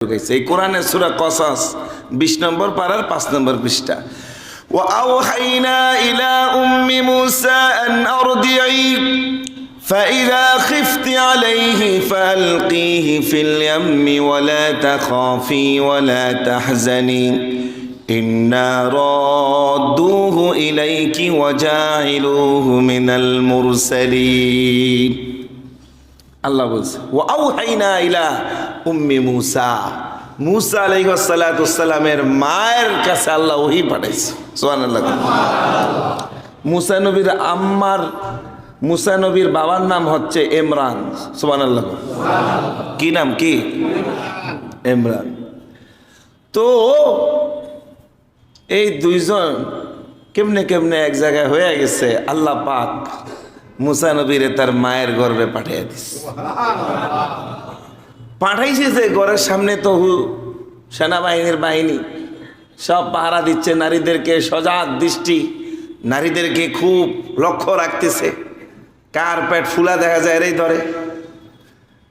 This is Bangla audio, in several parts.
ঢুকাইছে এই কোরআনের সুরা কসাস বিশ নম্বর পাড়ার পাঁচ নম্বর পৃষ্ঠা وأوحينا إلى أم موسى أن أرضعيه فإذا خفت عليه فألقيه في اليم ولا تخافي ولا تحزني إنا رادوه إليك وجاعلوه من المرسلين আল্লাহ বলছে ও আউহাইনা ইলা উম্মি মুসা। মুসা আলাইসালামের মায়ের কাছে আল্লাহ ওহি পাঠাইছে। সোহান আল্লাহ মুসা নবীর আম্মার, মুসা নবীর বাবার নাম হচ্ছে ইমরান। সোহান আল্লাহ কি নাম কি? ইমরান। তো এই দুইজন কেমনে কেমনে এক জায়গায় হয়ে গেছে, আল্লাহ পাক মুসা নবীরে তার মায়ের গর্বে পাঠিয়ে দিস পাঠাইছে যে ঘরের সামনে তো হু- সেনাবাহিনীর বাহিনী। সব পাহারা দিচ্ছে নারীদেরকে সজাগ দৃষ্টি নারীদেরকে খুব লক্ষ্য রাখতেছে। কার পেট ফুলা দেখা যায় রে ধরে।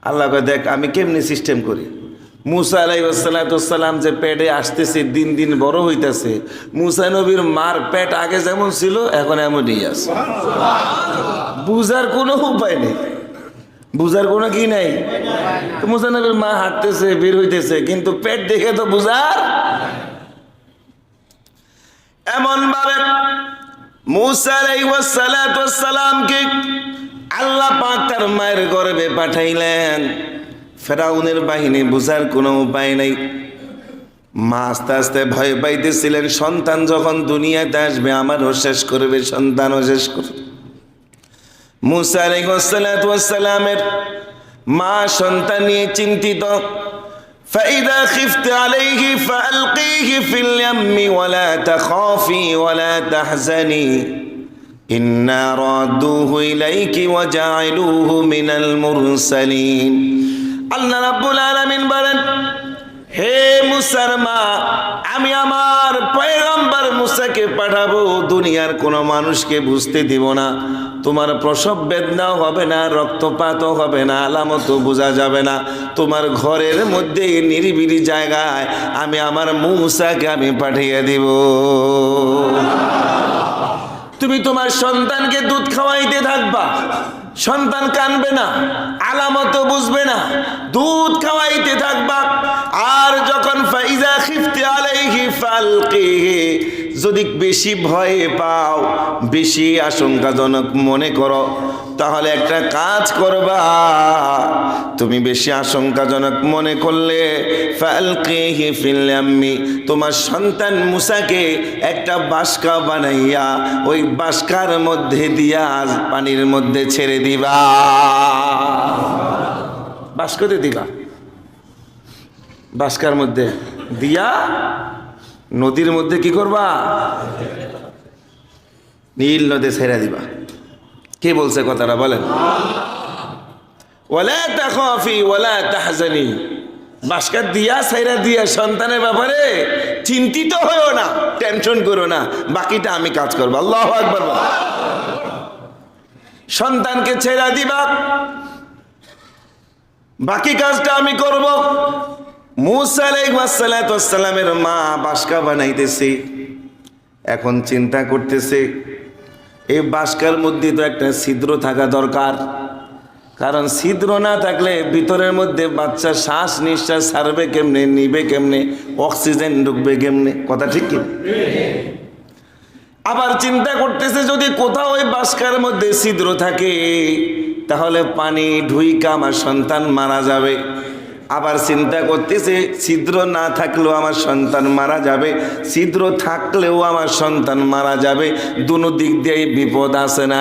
আল্লাহ কয় দেখ আমি কেমনি সিস্টেম করি? মুসা আলাইসালাম যে পেটে আসতেছে দিন দিন বড় হইতেছে। মুসা নবীর মার পেট আগে যেমন ছিল এখন এমনই আছে। বুঝার কোনো উপায় নেই। বুঝার কোনো কি নাই? তো মুসা নবীর মা হাঁটতেছে, বের হইতেছে, কিন্তু পেট দেখে তো বুঝার এমন ভাবে মুসা আলাইসালামকে আল্লাহ পাক তার মায়ের গর্বে পাঠাইলেন। ফেরাউনের বাহিনী বুঝার কোনো উপায় নাই। মা আস্তে আস্তে ভয় পাইতেছিলেন, সন্তান যখন দুনিয়াতে আসবে, আমারও শেষ করবে, সন্তানও শেষ করবে। মুসা আলাইসালামের মা সন্তান নিয়ে চিন্তিত فإذا خفت عليه فألقيه في اليم ولا تخافي ولا تحزني إنا رادوه إليك وجعلوه من المرسلين আল্লাহ রাব্বুল আলামিন বলেন হে মুসার মা আমি আমার পয়গম্বর মুসাকে পাঠাবো, দুনিয়ার কোনো মানুষকে বুঝতে দিব না। তোমার প্রসব বেদনাও হবে না, রক্তপাতও হবে না, আলামতও বোঝা যাবে না। তোমার ঘরের মধ্যে নিরিবিলি জায়গায় আমি আমার মুসাকে আমি পাঠিয়ে দিব। তুমি তোমার সন্তানকে দুধ খাওয়াইতে থাকবা। সন্তান কানবে না আলামত বুঝবে না। দুধ খাওয়াইতে থাকবা। আর যখন ফাইজা খিফতে আলাইহি ফালকিহি, যদি বেশি ভয়ে পাও, বেশি আশঙ্কাজনক মনে করো, তাহলে একটা কাজ করবা। তুমি বেশি আশঙ্কাজনক মনে করলে, ফালকিহি ফিল ইয়াম্মি, তোমার সন্তান মুসাকে একটা বাস্কা বানাইয়া, ওই বাস্কার মধ্যে দিয়া পানির মধ্যে ছেড়ে দিবা। বাস্কতে দিবা। বাস্কার মধ্যে দিয়া নদীর মধ্যে কি করবা? নীল নদী ছেড়ে দিবা। কে বলছে কথাটা বলেন? ওলা তাখফি ওলা তাহজানি। বাস্কার দিয়া সাইরা দিয়া সন্তানের ব্যাপারে চিন্তিত হয়েও না, টেনশন করো না, বাকিটা আমি কাজ করব। আল্লাহ একবার সন্তানকে ছেড়া দিবা। বাকি কাজটা আমি করব। মুসা আলাইসালামের মা বাসকা বানাইতেছে। এখন চিন্তা করতেছে এই বাসকার মধ্যে তো একটা ছিদ্র থাকা দরকার। কারণ ছিদ্র না থাকলে ভিতরের মধ্যে বাচ্চা শ্বাস নিঃশ্বাস ছাড়বে কেমনে, নিবে কেমনে, অক্সিজেন ঢুকবে কেমনে, কথা ঠিক কি? আবার চিন্তা করতেছে, যদি কোথাও ওই বাসকার মধ্যে ছিদ্র থাকে, তাহলে পানি ঢুইকা আমার সন্তান মারা যাবে। আবার চিন্তা করতেছে, ছিদ্র না থাকলেও আমার সন্তান মারা যাবে, ছিদ্র থাকলেও আমার সন্তান মারা যাবে, দুনো দিক দিয়ে বিপদ আছে না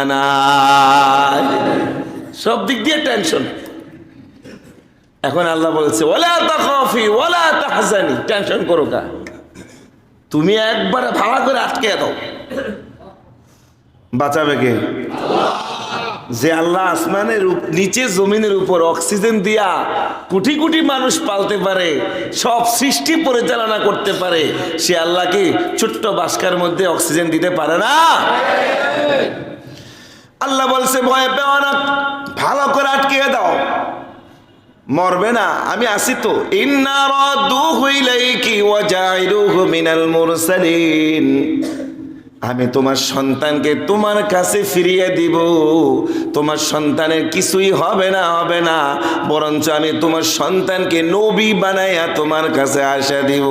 সব দিক দিয়ে টেনশন। এখন আল্লাহ বলছে টেনশন করো কা তুমি একবার ভাড়া করে আটকে দাও। বাঁচাবে কে? যে আল্লাহ আসমানের নিচে জমিনের উপর অক্সিজেন দিয়া কোটি কোটি মানুষ পালতে পারে, সব সৃষ্টি পরিচালনা করতে পারে, সে আল্লাহকে ছোট্ট বাস্কার মধ্যে অক্সিজেন দিতে পারে না? আল্লাহ বলছে, ভয় পেও না, ভালো করে আটকে দাও। মরবে না, আমি আসি তো। ইন্না রাদুহু ইলাইকি ওয়া জাইলুহু মিনাল মুরসালিন। আমি তোমার সন্তানকে তোমার কাছে ফিরিয়ে দিব। তোমার সন্তানের কিছুই হবে না হবে না। বরঞ্চ আমি তোমার সন্তানকে নবী বানাইয়া তোমার কাছে আসা দিব।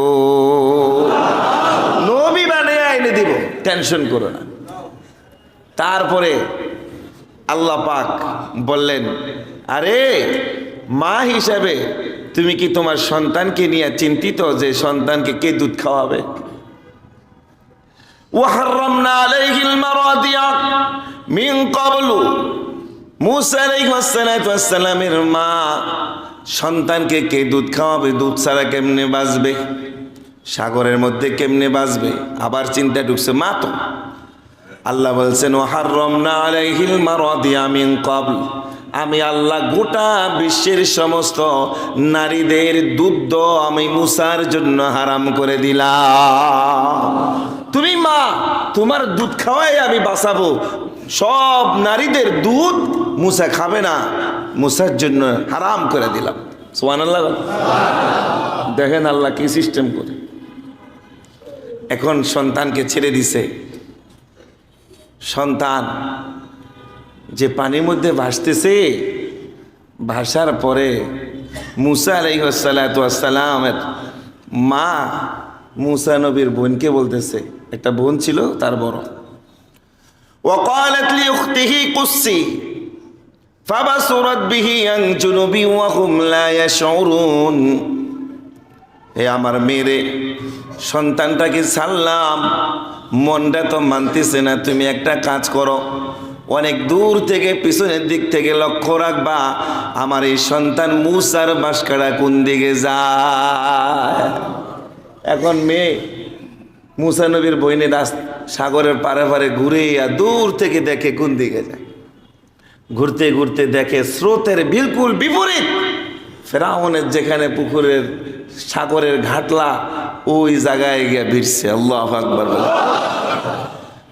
নবী বানাইয়া এনে দিব। টেনশন করো না। তারপরে আল্লাহ পাক বললেন, আরে, মা হিসাবে তুমি কি তোমার সন্তানকে নিয়ে চিন্তিত যে সন্তানকে কে দুধ খাওয়াবে? وحرمنا عليه المراضع من قبل মুসা আলাইহিসসালামের মা সন্তানকে কে দুধ খাওয়াবে দুধ ছাড়া কেমনে বাঁচবে সাগরের মধ্যে কেমনে বাঁচবে আবার চিন্তা ঢুকছে মা তো আল্লাহ বলছেন ও হাররমনা আলাইহিল মারাদিয়া মিন ক্বাবল আমি আল্লাহ গোটা বিশ্বের সমস্ত নারীদের দুধ আমি মুসার জন্য হারাম করে দিলাম। তুমি মা, তোমার দুধ খাওয়াই আমি বাঁচাবো। সব নারীদের দুধ মুসা খাবে না, মুসার জন্য হারাম করে দিলাম। সোয়ান আল্লাহ দেখেন আল্লাহ কি সিস্টেম করে। এখন সন্তানকে ছেড়ে দিছে। সন্তান যে পানির মধ্যে ভাসতেছে ভাসার পরে মুসা আলাইসালামের মা মুসা নবীর বোনকে বলতেছে একটা বোন ছিল তার বড় وقالت لأخته قصي فبصرت به عن جنوب وهم لا يشعرون হে আমার মেয়েরে সন্তানটাকে ছাড়লাম মনটা তো মানতেছে না তুমি একটা কাজ করো অনেক দূর থেকে, পিছনের দিক থেকে লক্ষ্য রাখবা, আমার এই সন্তান মুসার বাসকাড়া কোন দিকে যায়? এখন মেয়ে মুসা নবীর বইনে রাস সাগরের পারে পারে ঘুরে আর দূর থেকে দেখে কোন দিকে যায়। ঘুরতে ঘুরতে দেখে স্রোতের বিলকুল বিপরীত। ফেরাউনের যেখানে পুকুরের সাগরের ঘাটলা, ওই জায়গায় গিয়ে ভিড়ছে। আল্লাহ আকবর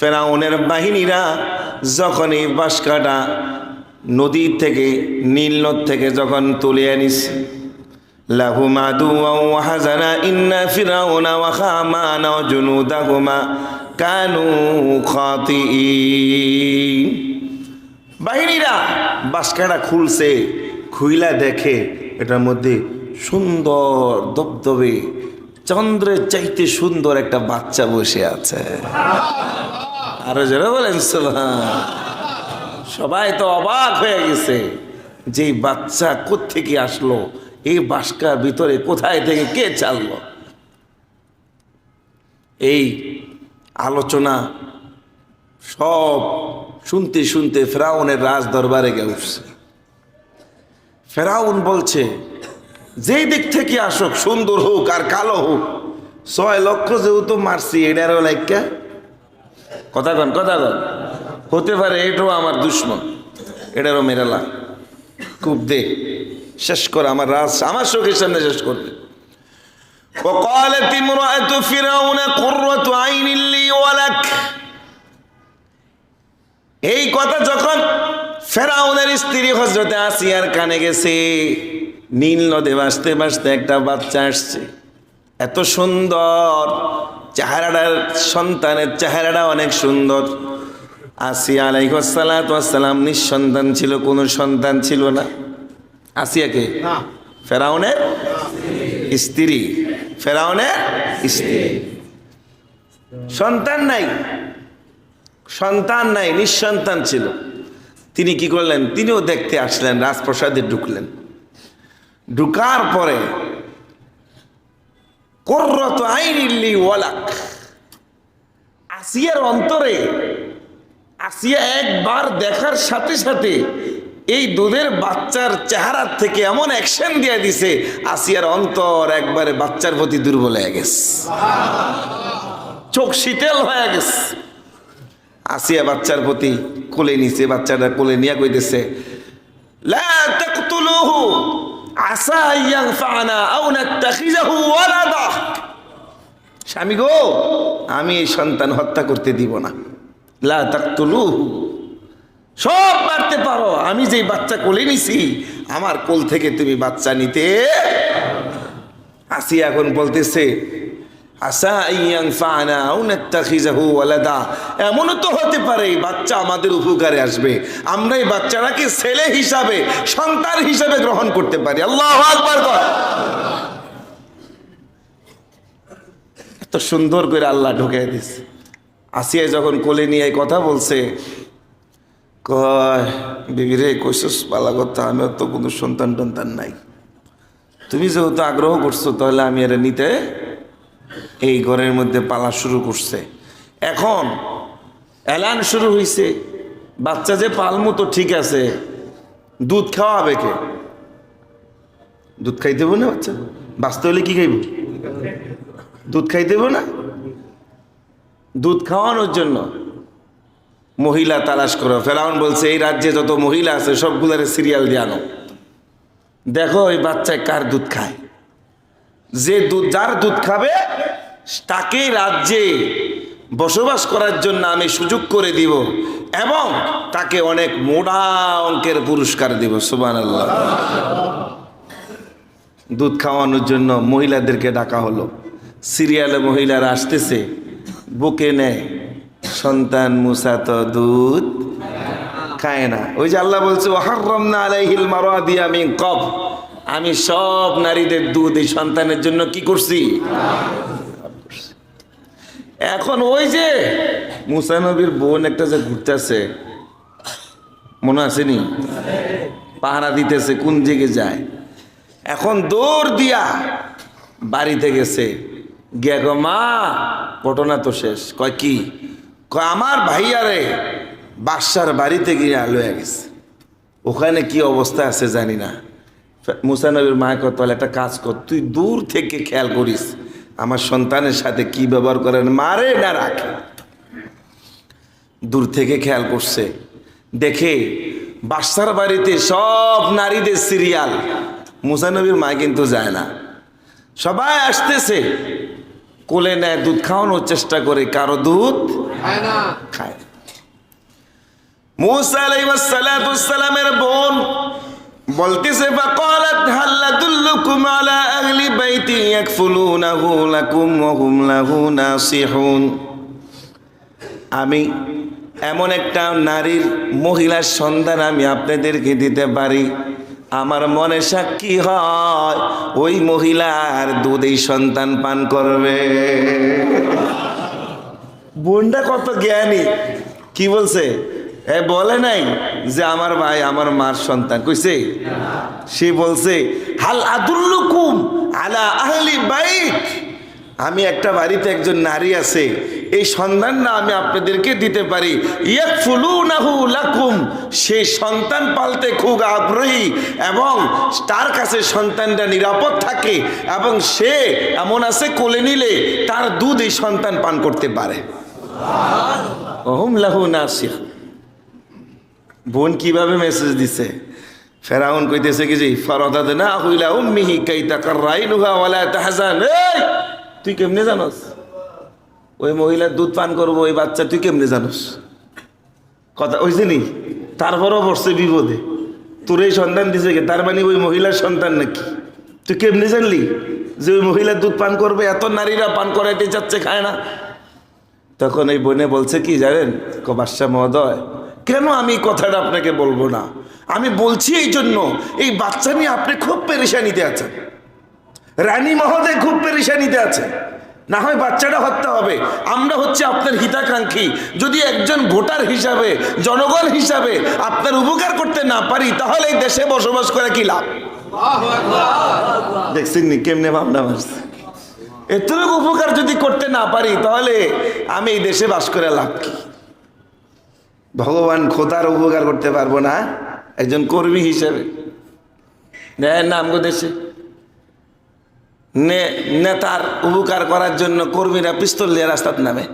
ফেরাউনের বাহিনীরা যখন এই বাসকাটা নদীর থেকে, নীল নদ থেকে যখন তুলে আনিস লাহুম কানু বাহিনীরা বাসকাটা খুলছে, খুইলা দেখে এটার মধ্যে সুন্দর দবদবে চন্দ্রের চাইতে সুন্দর একটা বাচ্চা বসে আছে। আরও যারা বলেন সবাই তো অবাক হয়ে গেছে যে বাচ্চা থেকে আসলো, এই বাসকার ভিতরে কোথায় থেকে কে চাললো। এই আলোচনা সব শুনতে শুনতে ফেরাউনের রাজ দরবারে গে উঠছে। ফেরাউন বলছে যেই দিক থেকে আসুক সুন্দর হোক আর কালো হোক ছয় লক্ষ যেহেতু মারছি এটারও লাইকা কথা কন কথা কন হতে পারে এটাও আমার দুশ্মন এটারও মেরালা খুব দে শেষ কর আমার রাজ আমার চোখের সামনে শেষ করবে وقالت امرأة فرعون قرة عين لي ولك এই কথা যখন ফেরাউনের স্ত্রী হজরতে আসিয়ার কানে গেছে নীল নদে বাসতে বাসতে একটা বাচ্চা আসছে। এত সুন্দর। চেহারাটার সন্তানের চেহারাটা অনেক সুন্দর। আসিয়া আলাইসালাম নিঃসন্তান ছিল কোনো সন্তান ছিল না। আসিয়াকে ফেরাউনের স্ত্রী। ফেরাউনের স্ত্রী। সন্তান নাই। সন্তান নাই নিঃসন্তান ছিল। তিনি কি করলেন? তিনিও দেখতে আসলেন রাজপ্রসাদে ঢুকলেন। ঢুকার পরে করত আইনিল্লি ওয়ালাক। আসিয়ার অন্তরে আসিয়া একবার দেখার সাথে সাথে এই দুধের বাচ্চার চেহারার থেকে এমন অ্যাকশন দিয়ে দিছে, আসিয়ার অন্তর একবারে বাচ্চার প্রতি দুর্বল হয়ে গেছে। চোখ শীতল হয়ে গেছে। আসিয়া বাচ্চার প্রতি কোলে নিছে, বাচ্চাটা কোলে নিয়ে কইতেছে, লা স্বামী গো, আমি এই সন্তান হত্যা করতে দিব না। লা সব মারতে পারো। আমি যেই বাচ্চা কোলে নিছি, আমার কোল থেকে তুমি বাচ্চা নিতে। আসি এখন বলতেছে এমনও তো হতে পারে, বাচ্চা আমাদের উপকারে আসবে। আমরা এই বাচ্চাটাকে ছেলে হিসাবে, সন্তান হিসাবে গ্রহণ করতে পারি। আল্লাহ আকবার এত সুন্দর করে আল্লাহ ঢুকিয়ে দিছে। আসিয়া যখন কোলে নিয়ে কথা বলছে, কয়, বিবি রে পালা কথা, আমিও তো কোনো সন্তান টন্তান নাই। তুমি যেহেতু আগ্রহ করছ, তাহলে আমি এটা নিতে এই ঘরের মধ্যে পালা শুরু করছে। এখন অ্যালান শুরু হয়েছে বাচ্চা যে পালমু তো ঠিক আছে, দুধ খাওয়াবে কে? দুধ খাইতে না বাচ্চা? বাঁচতে হলে কি খাইব? দুধ খাইতে না? দুধ খাওয়ানোর জন্য মহিলা তালাশ করো। ফেরাউন বলছে, এই রাজ্যে যত মহিলা আছে, সবগুলার সিরিয়াল দিয়ে আনো। দেখো ওই বাচ্চায় কার দুধ খায়? যে দুধ, যার দুধ খাবে, তাকে রাজ্যে বসবাস করার জন্য আমি সুযোগ করে দিব এবং তাকে অনেক মোটা অঙ্কের পুরস্কার দিব সুবান আল্লাহ দুধ খাওয়ানোর জন্য মহিলাদেরকে ডাকা হলো। সিরিয়ালে মহিলারা আসতেছে, বুকে নেয়, সন্তান মুসা তো দুধ খায় না। ওই যে আল্লাহ বলছে ওহারমনা আলাইহিল মারাদিয়া আমি কব আমি সব নারীদের দুধ এই সন্তানের জন্য কি করছি? এখন ওই যে মুসা নবীর বোন একটা যে ঘুরতেছে, মনে আসেনি পাহারা দিতেছে, কোন দিকে যায়? এখন দৌড় দিয়া বাড়িতে গেছে। গিয়া গো মা, ঘটনা তো শেষ। কয়, কি? কয়, আমার ভাইয়ারে বাদশার বাড়িতে গিয়ে লয়ে গেছে। ওখানে কি অবস্থা আছে জানি না। মুসানবীর মায় কত একটা কাজ কর তুই দূর থেকে খেয়াল করিস আমার সন্তানের সাথে কি ব্যবহার করেন মারে না রাখে। দূর থেকে খেয়াল করছে। দেখে বাসার বাড়িতে সব নারীদের সিরিয়াল মুসানবীর মা কিন্তু যায় না। সবাই আসতেছে কোলে নেয় দুধ খাওয়ানোর চেষ্টা করে কারও দুধ খায় মুসা আলাইহিসসালামের বোন বলতেছে আমি এমন একটা নারীর মহিলার সন্ধান আমি আপনাদেরকে দিতে পারি। আমার মনে সাক্ষী হয়, ওই মহিলার দুধ এই সন্তান পান করবে। বোনটা কত জ্ঞানী, কি বলছে? এ, বলে নাই যে আমার ভাই আমার মার সন্তান। কইছে? সে বলছে, হাল আদুল্লুকুম আলা আহলি বাইত? আমি একটা বাড়িতে একজন নারী আছে, এই সন্ধান না আমি আপনাদেরকে দিতে পারি। লাকুম সেই সন্তান পালতে খুব আগ্রহী এবং তার কাছে সন্তানটা নিরাপদ থাকে এবং সে এমন আছে কোলে নিলে তার দুধ এই সন্তান পান করতে পারে। ওহুম লাহু নাসিহ। বোন কীভাবে মেসেজ দিছে? ফেরাউন কইতেছে কি যে, ফরদাদ না হইলা উম্মিহি কাইতা কারাইনুহা ওয়ালা তাহজান। এই, তুই কেমনে জানোস? ওই মহিলার দুধ পান করব, ওই বাচ্চা তুই কেমনে জানোস? কথা, ওই জিনি তারপরও পড়ছে বিপদে। তোর এই সন্তান দিছে কি? তার মানে ওই মহিলার সন্তান নাকি? তুই কেমনে জানলি যে ওই মহিলার দুধ পান করবে? এত নারীরা পান করাইতে চাচ্ছে খায় না। তখন এই বোনে বলছে কি জানেন? বাদশাহ মহোদয় কেন আমি কথাটা আপনাকে বলব না? আমি বলছি এই জন্য, এই বাচ্চা নিয়ে আপনি খুব পেরেশানিতে আছেন। রানী মহোদয় খুব পেরেশানিতে আছে না হয় বাচ্চাটা হত্যা হবে। আমরা হচ্ছে আপনার হিতাকাঙ্ক্ষী। যদি একজন ভোটার হিসাবে, জনগণ হিসাবে আপনার উপকার করতে না পারি, তাহলে এই দেশে বসবাস করে কি লাভ? দেখছেন নি, কেমনে ভাবনা মারছে এতটুকু উপকার যদি করতে না পারি, তাহলে আমি এই দেশে বাস করে লাভ কি? ভগবান খোদার উপকার করতে পারব না, একজন কর্মী হিসেবে। দেয় নামগো দেশে। নে, নেতার উপকার করার জন্য কর্মীরা পিস্তল দিয়ে রাস্তার নামে।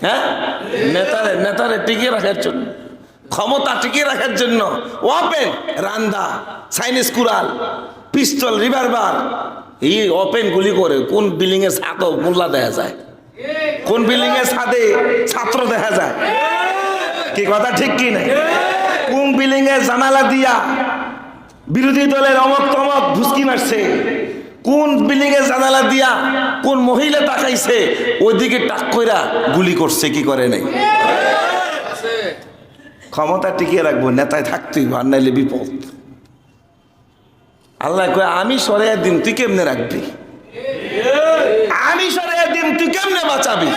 হ্যাঁ? নেতারে নেতারে টিকিয়ে রাখার জন্য। ক্ষমতা টিকিয়ে রাখার জন্য ওপেন রান্দা চাইনিজ কুড়াল, পিস্তল, রিভারবার। এই ওপেন গুলি করে কোন বিল্ডিং এর ছাদ মোল্লা দেখা যায়। কোন বিল্ডিং এর ছাদে ছাত্র দেখা যায়? কি কথা, ঠিক কি না? কোন বিল্ডিং এর জানালা দিয়া বিরোধী দলের অমক তমক ধুসকি মারছে? কোন বিল্ডিং এর জানালা দিয়া কোন মহিলা তাকাইছে? ওইদিকে টাক কইরা গুলি করছে, কি করে নাই? ক্ষমতা টিকিয়ে রাখব, নেতায় থাকতেই আর নাইলে বিপদ। আল্লাহ কয়, আমি সরে দিন, তুই কেমনে রাখবি? দিন তুই কেমনে বাঁচাবি?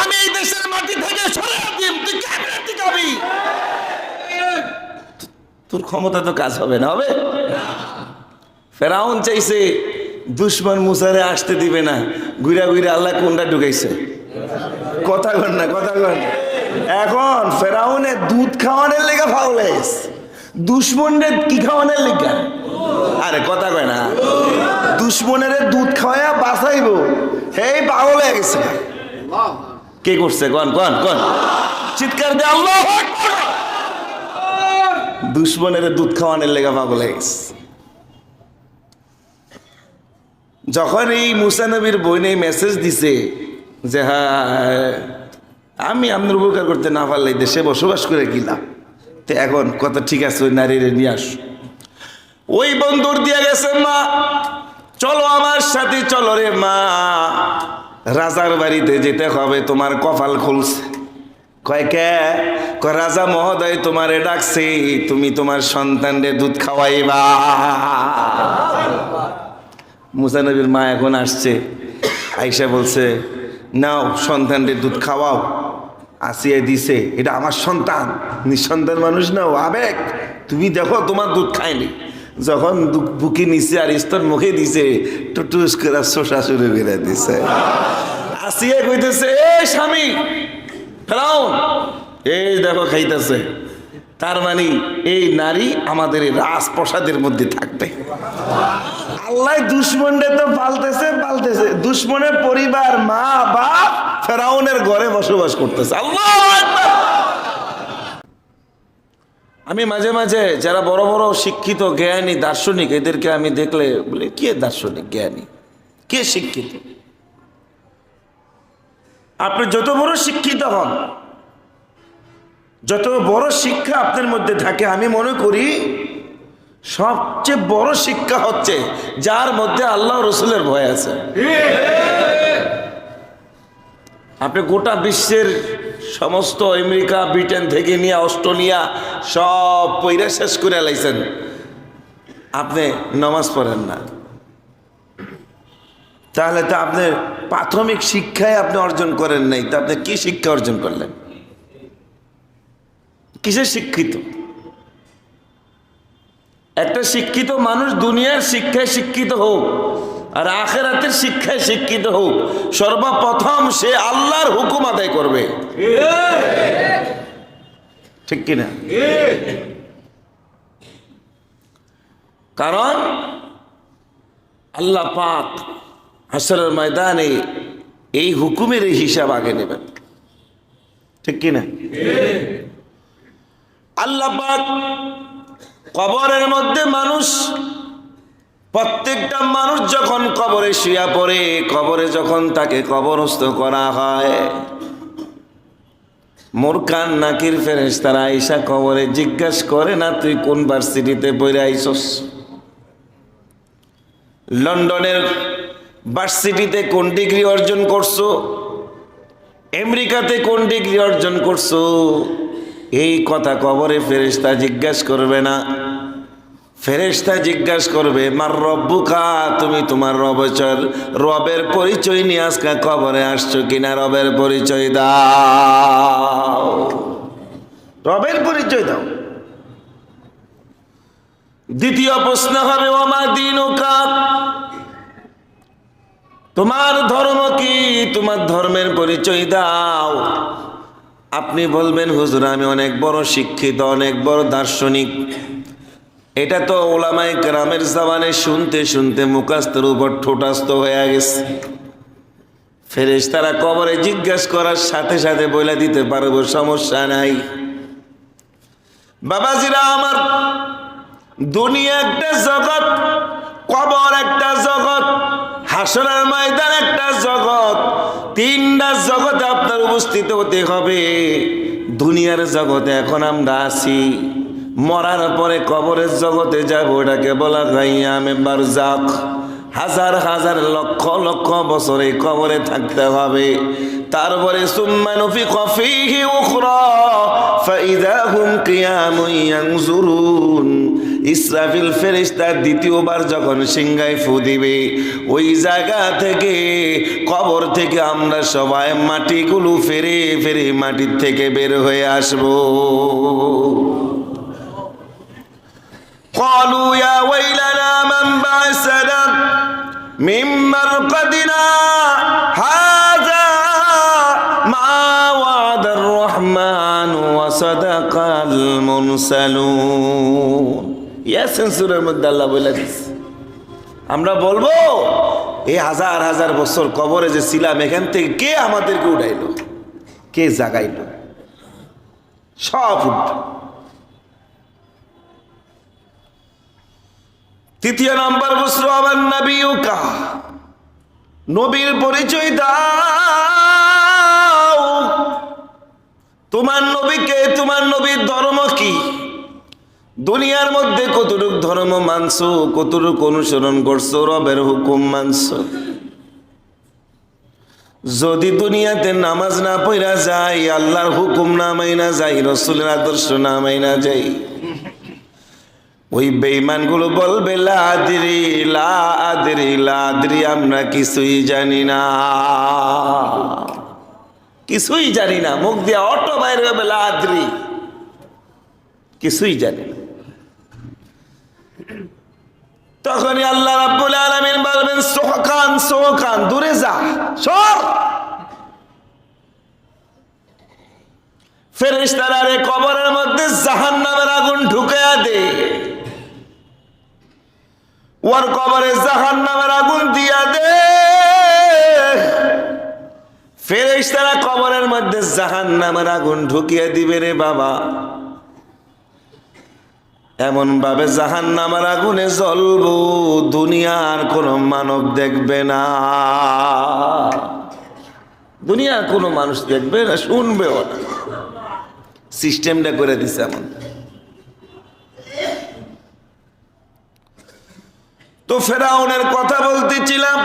আমি এই দেশের মাটি থেকে সরে দিন, তুই কেমনে টিকাবি? তোর ক্ষমতা তো কাজ হবে না, হবে? ফেরাউন চাইছে, দুশ্মন মুসারে আসতে দিবে না, ঘুরা ঘুরে আল্লাহ কোনটা ঢুকাইছে? কথা কন না, কথা কন এখন ফেরাউনে দুধ খাওয়ানোর লেগে ফাউলাইস দুশ্মনের কি খাওয়ানোর লেগে? আরে, কথা কয় না। দুশ্মনের দুধ খাওয়া বাঁচাইব। এই পাগল হয়ে গেছে। কে করছে? কন কন কন? চিৎকার দে আল্লাহ দুশ্মনের দুধ খাওয়ানোর লেগে পাগল হয়ে গেছে। যখন এই মুসানবীর বইনে মেসেজ দিছে যে হ্যাঁ আমি আপনার উপকার করতে না পারলে দেশে বসবাস করে গেলাম। তো এখন কত ঠিক আছে, ওই নারীরে নিয়ে আস। ওই বন্ধুর দিয়ে গেছে মা। চলো আমার সাথে, চলো রে মা। রাজার বাড়িতে যেতে হবে, তোমার কপাল খুলছে। কয় কে? রাজা মহোদয় তোমারে ডাকছে, তুমি তোমার সন্তানরে দুধ খাওয়াইবা। মুসানবীর মা এখন আসছে, আইসা বলছে, নাও, সন্তানরে দুধ খাওয়াও। আসিয়া দিছে, এটা আমার সন্তান, নিঃসন্তান মানুষ নাও আবেগ। তুমি দেখো, তোমার দুধ খায়নি। যখন বুকে নিচে আর স্তন মুখে দিছে টুটুস করে শোষা শুরু করে দিছে। আসিয়া কইতেছে এ স্বামী, ফেরাউন, এই দেখো খাইতেছে। তার মানে এই নারী আমাদের এই রাজপ্রসাদের মধ্যে থাকবে। আল্লাহ দুশ্মনরে তো পালতেছে পালতেছে। দুশ্মনের পরিবার মা বাপ ফেরাউনের ঘরে বসবাস করতেছে। আল্লাহ। আমি মাঝে মাঝে যারা বড় বড় শিক্ষিত জ্ঞানী দার্শনিক এদেরকে আমি দেখলে বলে কে দার্শনিক জ্ঞানী? কে শিক্ষিত? আপনি যত বড় শিক্ষিত হন যত বড় শিক্ষা আপনার মধ্যে থাকে আমি মনে করি সবচেয়ে বড় শিক্ষা হচ্ছে যার মধ্যে আল্লাহ রসুলের ভয় আছে। আপনি গোটা বিশ্বের সমস্ত আমেরিকা, ব্রিটেন থেকে নিয়ে অস্ট্রেলিয়া সব পইরা শেষ করে লাইছেন। আপনি নমাজ পড়েন না। তাহলে তো আপনার প্রাথমিক শিক্ষায় আপনি অর্জন করেন নাই। তা আপনি কি শিক্ষা অর্জন করলেন? কিসের শিক্ষিত? একটা শিক্ষিত মানুষ দুনিয়ার শিক্ষায় শিক্ষিত হোক আর আখেরাতের শিক্ষায় শিক্ষিত হোক, সর্বপ্রথম সে আল্লাহর হুকুম আদায় করবে। ঠিক কিনা? কারণ আল্লাহ পাক হাসরের ময়দানে এই হুকুমের হিসাব আগে নেবেন। ঠিক কিনা? আল্লাহ পাক কবরের মধ্যে মানুষ প্রত্যেকটা মানুষ যখন কবরে শুয়া পড়ে, কবরে যখন তাকে কবরস্থ করা হয় মোর কান নাকির ফেরেস তারা আইসা কবরে জিজ্ঞাস করে, না, তুই কোন ভার্সিটিতে পড়ে আইসস? লন্ডনের ভার্সিটিতে কোন ডিগ্রি অর্জন করছ? আমেরিকাতে কোন ডিগ্রি অর্জন করছ? এই কথা কবরে ফেরেশতা জিজ্ঞাস করবে না। ফেরেশতা জিজ্ঞাসা করবে, মার রব্বুকা, তুমি তোমার রবচর রবের পরিচয় নিয়ে আজকে কবরে আসছো কিনা? রবের পরিচয় দাও। রবের পরিচয় দাও। দ্বিতীয় প্রশ্ন হবে, ওমা দিন তোমার ধর্ম কি? তোমার ধর্মের পরিচয় দাও। আপনি বলবেন, হুজুর, আমি অনেক বড় শিক্ষিত, অনেক বড় দার্শনিক। এটা তো ওলামাই গ্রামের জামানে শুনতে শুনতে মুখাস্তের উপর ঠোঁটাস্ত হয়ে গেছে। ফেরেশ তারা কবরে জিজ্ঞাসা করার সাথে সাথে বলে দিতে পারব, সমস্যা নাই। বাবাজিরা আমার, দুনিয়া একটা জগৎ, কবর একটা জগৎ, হাসরের ময়দান একটা জগৎ, তিনটা জগতে আপনার উপস্থিত হতে হবে। দুনিয়ার জগতে এখন আমরা আছি। মরার পরে কবরের জগতে যাব ওটাকে বলা হয় আমি বারজাক হাজার হাজার লক্ষ লক্ষ বছর এই কবরে থাকতে হবে। তারপরে সুম্মানুফি কফিহি উখরা, ফাইদা হুম কিয়ামুন ইয়ানজুরুন। ইসরাফিল ফেরেশতা দ্বিতীয়বার যখন সিংহায় ফু দিবে, ওই জায়গা থেকে, কবর থেকে আমরা সবাই মাটিগুলো ফেরে ফেরে মাটির থেকে বের হয়ে আসব। قالوا يا ويلنا من بعثنا من مرقدنا هذا ما وعد الرحمن وصدق المرسلون ইয়াসিন সূরার মধ্যে আল্লাহ বলে দিস আমরা বলবো এই হাজার হাজার বছর কবরে যে ছিলাম এখান থেকে কে আমাদেরকে উঠাইলো কে জাগাইলো সব উঠল তৃতীয় নম্বর প্রশ্ন আমার নবী কা নবীর পরিচয় দাও। তোমার নবীকে, তোমার নবীর ধর্ম কি? দুনিয়ার মধ্যে কতটুক ধর্ম মানছো, কতটুক অনুসরণ করছ, রবের হুকুম মানছো? যদি দুনিয়াতে নামাজ না পড়া যায়, আল্লাহর হুকুম না মাইনা যাই রসুলের আদর্শ না মাইনা যাই ওই বেইমানগুলো বলবে, লাদ্রি লাদ্রি লাদ্রি, আমরা কিছুই জানি না। কিছুই জানি না। মুখ দিয়ে অটো বাইরে হবে লাদ্রি। কিছুই জানি না। তখনই আল্লাহ রাব্বুল আলামিন বলবেন, সোহকান সোহকান, দূরে যা, সর। ফেরেশতারা রে কবরের মধ্যে জাহান্নামের আগুন ঢুকায়া দে। ওর কবরে জাহান নামের আগুন দিয়া দে। ফেরেশ তারা কবরের মধ্যে জাহান নামের আগুন ঢুকিয়ে দিবে রে বাবা। এমন ভাবে জাহান নামের আগুনে জ্বলব, দুনিয়ার কোন মানব দেখবে না। দুনিয়ার কোনো মানুষ দেখবে না, শুনবেও না। সিস্টেমটা করে দিছে এমন তো ফেরাউনের কথা বলতেছিলাম।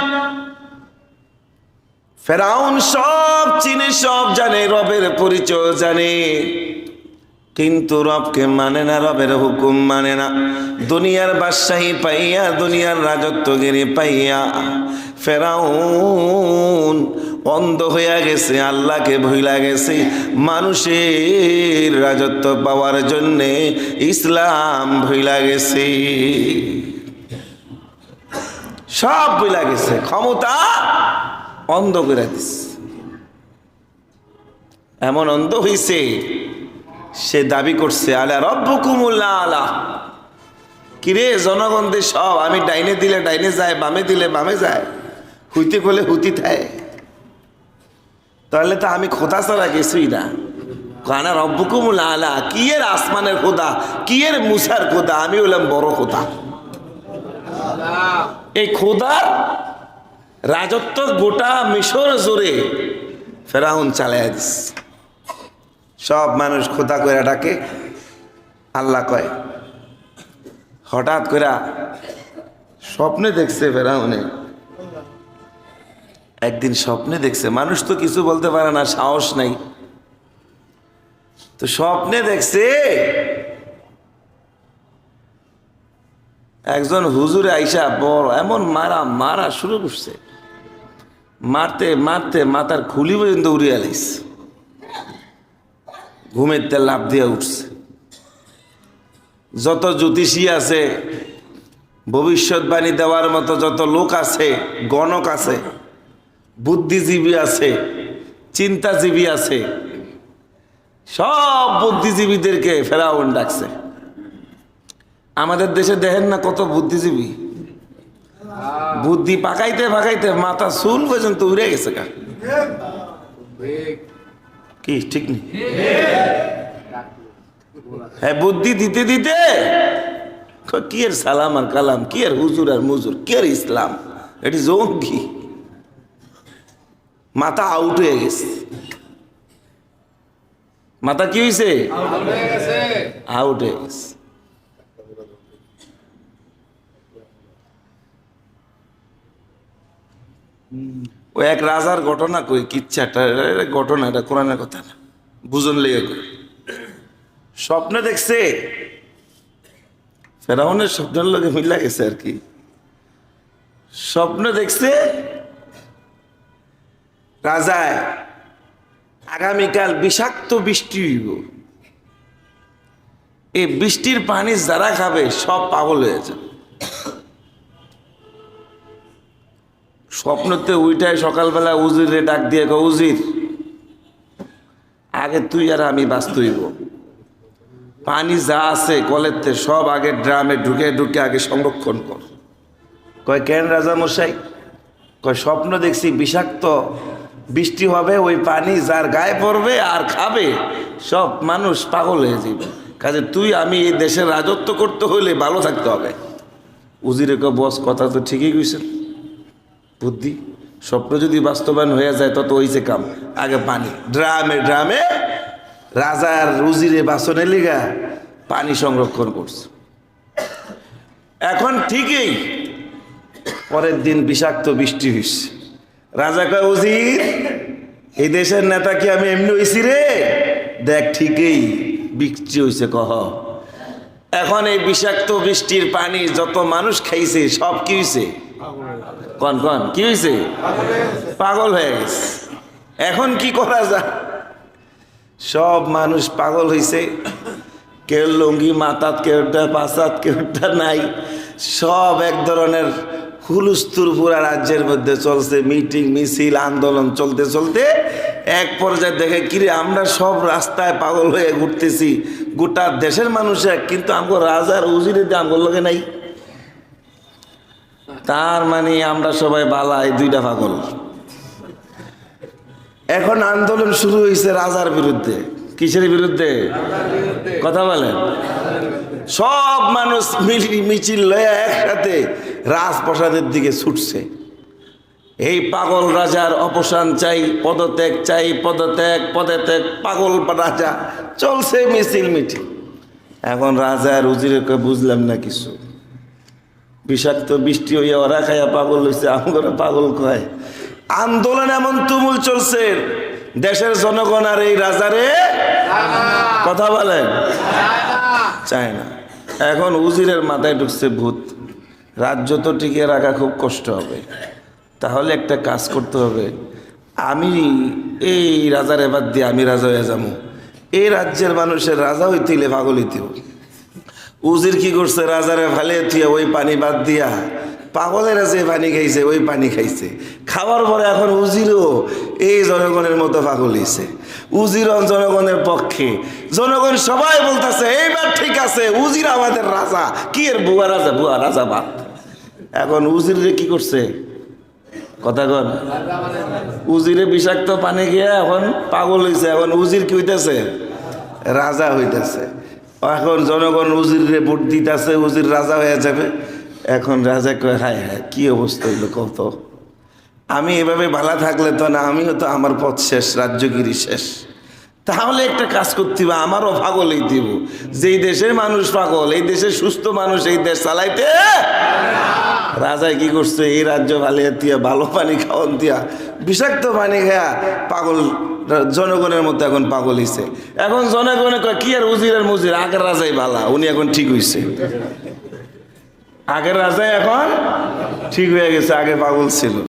ফেরাউন সব চিনে, সব জানে, রবের পরিচয় জানে। কিন্তু রবকে মানে না, রবের হুকুম মানে না। দুনিয়ার বাদশাহী পাইয়া, দুনিয়ার রাজত্বগিরি পাইয়া ফেরাউন অন্ধ হইয়া গেছে, আল্লাহকে ভুইলা গেছে। মানুষের রাজত্ব পাওয়ার জন্যে ইসলাম ভুইলা গেছে। সব বইলা গেছে, ক্ষমতা অন্ধ করে দিস এমন অন্ধ হইছে, সে দাবি করছে, আলা রব্বকুমুল্লাহ আলা। কিরে জনগণদের সব, আমি ডাইনে দিলে ডাইনে যায়, বামে দিলে বামে যায়, হুইতে করলে হুতি থায় তাহলে তো আমি খোদা ছাড়া কিছুই না। কানা রব্বকুমুল আলা, কি এর আসমানের খোদা, কি এর মুসার খোদা? আমি হলাম বড় খোদা। এই খোদার রাজত্ব গোটা মিশর জোরে ফেরাউন চালাইয়া দিস। সব মানুষ খোদা করে ডাকে, আল্লাহ কয়, হঠাৎ করে স্বপ্নে দেখছে ফেরাউনে। একদিন স্বপ্নে দেখছে, মানুষ তো কিছু বলতে পারে না, সাহস নাই। তো স্বপ্নে দেখছে একজন হুজুরে আইসা বড়, এমন মারা মারা শুরু করছে। মারতে মারতে মাথার খুলি পর্যন্ত উড়িয়ে আলিস ঘুমের লাভ দিয়ে উঠছে। যত জ্যোতিষী আছে, ভবিষ্যৎবাণী দেওয়ার মতো যত লোক আছে, গণক আছে, বুদ্ধিজীবী আছে, চিন্তাজীবী আছে, সব বুদ্ধিজীবীদেরকে ফেরাউন ডাকছে। আমাদের দেশে দেখেন না কত বুদ্ধিজীবী। বুদ্ধি পাকাইতে পাকাইতে মাথা চুল পর্যন্ত উড়ে গেছে কা কি ঠিক নেই হ্যাঁ বুদ্ধি দিতে দিতে কি এর সালাম আর কালাম কি এর হুজুর আর মুজুর কি এর ইসলাম? এটি জঙ্গি। মাথা আউট হয়ে গেছে। মাথা কি হয়েছে আউট হয়ে গেছে। ও এক রাজার ঘটনা কই কিচ্ছাটা ঘটনা, এটা কোরআনের কথা না। বুঝন লেগে কই। স্বপ্নে দেখছে, ফেরাউনের স্বপ্নের লোকে মিলা গেছে আর কি। স্বপ্নে দেখছে, রাজায় আগামীকাল বিষাক্ত বৃষ্টি হইব। এই বৃষ্টির পানি যারা খাবে, সব পাগল হয়ে যাবে। স্বপ্নতে উইটায় সকালবেলা উজিরে ডাক দিয়ে কয়, উজির আগে তুই আর আমি হইব পানি যা আছে কলেরতে সব আগে ড্রামে ঢুকে ঢুকে আগে সংরক্ষণ কর। কয় কেন রাজা মশাই? কয় স্বপ্ন দেখছি বিষাক্ত বৃষ্টি হবে ওই পানি যার গায়ে পড়বে আর খাবে সব মানুষ পাগল হয়ে যাবে কাজে তুই আমি এই দেশের রাজত্ব করতে হলে ভালো থাকতে হবে। উজিরে বস কথা তো ঠিকই কইছেন। বুদ্ধি। স্বপ্ন যদি বাস্তবায়ন হয়ে যায়, তত হইছে কাম। আগে পানি। ড্রামে ড্রামে রাজার উজিরে বাসনে লিগা পানি সংরক্ষণ করছে। এখন ঠিকই পরের দিন বিষাক্ত বৃষ্টি হইছে। রাজা কয়, উজির, এই দেশের নেতা কি আমি এমনি হইছি রে? দেখ, ঠিকই বৃষ্টি হইছে, কহ। এখন এই বিষাক্ত বৃষ্টির পানি যত মানুষ খাইছে, সব কি হইছে? কন কন, কি হয়েছে পাগল হয়ে গেছে। এখন কি করা যায়? সব মানুষ পাগল হয়েছে কেউ লুঙ্গি মাথাত কেউটা পাশাত কেউটা নাই। সব এক ধরনের হুলুস্তুর পুরা রাজ্যের মধ্যে চলছে। মিটিং, মিছিল, আন্দোলন চলতে চলতে এক পর্যায়ে দেখে, কিরে, আমরা সব রাস্তায় পাগল হয়ে ঘুরতেছি। গোটা দেশের মানুষ এক কিন্তু আমগো রাজার উজিরে আমগোর লগে নাই। তার মানে আমরা সবাই বালা, এই দুইটা পাগল। এখন আন্দোলন শুরু হয়েছে রাজার বিরুদ্ধে। কিসের বিরুদ্ধে? কথা বলেন। সব মানুষ মিছিল লয়ে একসাথে রাজপ্রসাদের দিকে ছুটছে। এই পাগল রাজার অপসান চাই, পদত্যাগ চাই, পদত্যাগ পদত্যাগ, পাগল রাজা, চলছে মিছিল মিছিল এখন রাজার উজিরে বুঝলাম না কিছু। বিষাক্ত বৃষ্টি হইয়া ওরা খাইয়া পাগল হয়েছে আমরা পাগল কয়? আন্দোলন এমন তুমুল চলছে, দেশের জনগণ আর এই রাজারে কথা বলেন চায় না। এখন উজিরের মাথায় ঢুকছে ভূত। রাজ্য তো টিকে রাখা খুব কষ্ট হবে। তাহলে একটা কাজ করতে হবে। আমি এই রাজার এবার দিয়ে আমি রাজা হয়ে যাব। এই রাজ্যের মানুষের রাজা হইতে পাগল হইতে হবে। উজির কি করছে? রাজারে ভালে থিয়া ওই পানি বাদ দিয়া। পাগলেরা যে পানি খাইছে, ওই পানি খাইছে। খাওয়ার পরে এখন উজিরও এই জনগণের মতো পাগল হইছে। উজিরও জনগণের পক্ষে। জনগণ সবাই বলতেছে, এইবার ঠিক আছে, উজির আমাদের রাজা। কি এর বুয়া রাজা? বুয়া রাজা বাপ। এখন উজিরে কি করছে? কথা কন। উজিরে বিষাক্ত পানি খেয়ে এখন পাগল হইছে। এখন উজির কি হইতেছে? রাজা হইতেছে। এখন জনগণ উজিরে ভোট দিতেছে, উজির রাজা হয়ে যাবে। এখন রাজা কয়, হায় হায়, কি অবস্থা হইল কত আমি এভাবে ভালো থাকলে তো না, আমিও তো আমার পথ শেষ, রাজ্যগিরি শেষ। তাহলে একটা কাজ করতে হবে, আমারও পাগলই দিব। যেই দেশের মানুষ পাগল, এই দেশের সুস্থ মানুষ এই দেশ চালাইতে। রাজায় কি করছে? এই রাজ্য ভালো দিয়া, ভালো পানি খাওয়ান দিয়া, বিষাক্ত পানি খায়া পাগল জনগণের মধ্যে এখন পাগল হইছে। এখন জনগণে কয়, কি আর উজির আর মুজির? আগের রাজাই ভালা, উনি এখন ঠিক হয়েছে আগের রাজাই এখন ঠিক হয়ে গেছে, আগে পাগল ছিল।